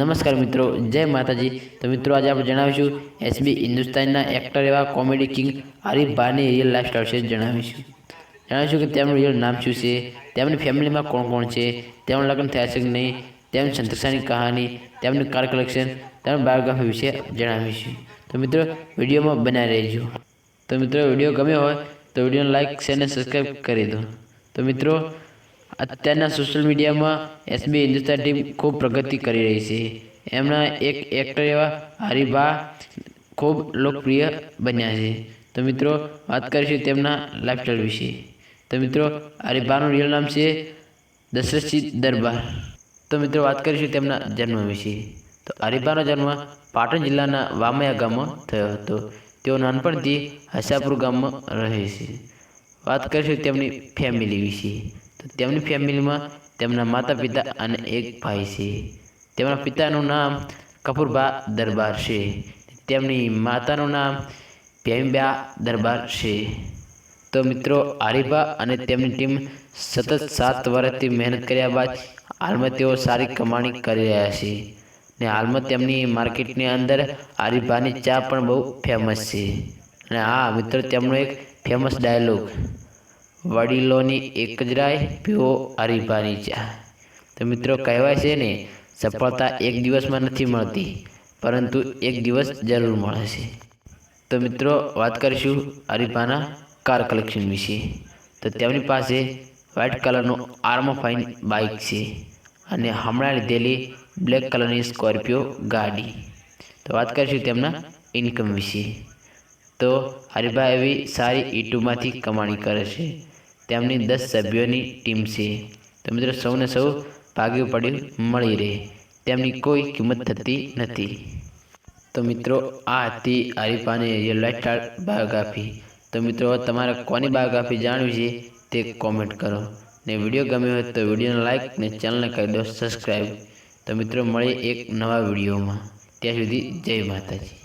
નમસ્કાર મિત્રો, જય માતાજી. તો મિત્રો, આજે આપણે જણાવીશું એસબી હિન્દુસ્તાનના એક્ટર એવા comedy king Arif Bhani real life style વિશે જણાવીશું. જણાવીશું કે તેમનું રિયલ નામ શું છે, તેમની ફેમિલીમાં કોણ કોણ છે, તેમનું લગ્ન થયા છે કે નહીં, તેમની સંતોષાની કહાની, તેમનું કાર કલેક્શન તેમની બાયોગ્રાફી વિશે જણાવીશું. તો મિત્રો, વિડીયોમાં બનાવી રહેજો. તો મિત્રો, વીડિયો ગમ્યો હોય તો વિડીયોને લાઈક શેર અને સબસ્ક્રાઈબ કરી દો. તો મિત્રો અત્યારના સોશિયલ મીડિયામાં એસબી હિન્દુસ્તાન ટીમ ખૂબ પ્રગતિ કરી રહી છે. એમના એક એક્ટર એવા હરિભા ખૂબ લોકપ્રિય બન્યા છે. તો મિત્રો, વાત કરીશું તેમના લાઈફસ્ટાઈલ વિશે. તો મિત્રો હરિભાનું રિયલ નામ છે દશરથસિંહ દરબાર. તો મિત્રો, વાત કરીશું તેમના જન્મ વિશે. તો હરિભાનો જન્મ પાટણ જિલ્લાના વામયા ગામમાં થયો હતો. તેઓ નાનપણથી હસાપુર ગામમાં રહે છે. વાત કરીશું તેમની ફેમિલી વિશે. તો તેમની ફેમિલીમાં તેમના માતા પિતા અને એક ભાઈ છે. તેમના પિતાનું નામ કપૂરબા દરબાર છે. તેમની માતાનું નામ પ્રેમબા દરબાર છે. તો મિત્રો આરિબા અને તેમની ટીમ સતત સાત વર્ષથી મહેનત કર્યા બાદ હાલમાં તેઓ સારી કમાણી કરી રહ્યા છે. ને હાલમાં તેમની માર્કેટની અંદર આરિબાની ચા પણ બહુ ફેમસ છે. અને હા, મિત્રો, તેમનો એક ફેમસ ડાયલોગ વડીલોની એક જ રાય પીઓ હરીફાની ચા. તો મિત્રો, કહેવાય છે ને, સફળતા એક દિવસમાં નથી મળતી, પરંતુ એક દિવસ જરૂર મળે છે. તો મિત્રો, વાત કરીશું હરીફાના કાર કલેક્શન વિશે. તો તેમની પાસે વ્હાઇટ કલરનું આર્મો ફાઇન બાઇક છે અને હમણાં લીધેલી બ્લેક કલરની સ્કોર્પિયો ગાડી. તો વાત કરીશું તેમના ઇન્કમ વિશે. તો હરિભાઈ એવી સારી ઈટુમાંથી કમાણી કરે છે. તેમની દસ સભ્યોની ટીમ છે. તો મિત્રો સૌને સૌ ભાગ્યું પડ્યું મળી રહે. તેમની કોઈ કિંમત થતી નથી. તો મિત્રો આ હતી હરીફાની રિયલ લાઈફ બાયોગ્રાફી. તો મિત્રો તમારે કોની બાયોગ્રાફી જાણવી છે તે કોમેન્ટ કરો. ને વીડિયો ગમ્યો હોય તો વિડીયોને લાઈક ને ચેનલને કરી દો સબસ્ક્રાઈબ. તો મિત્રો મળીએ એક નવા વિડીયોમાં. ત્યાં સુધી જય માતાજી.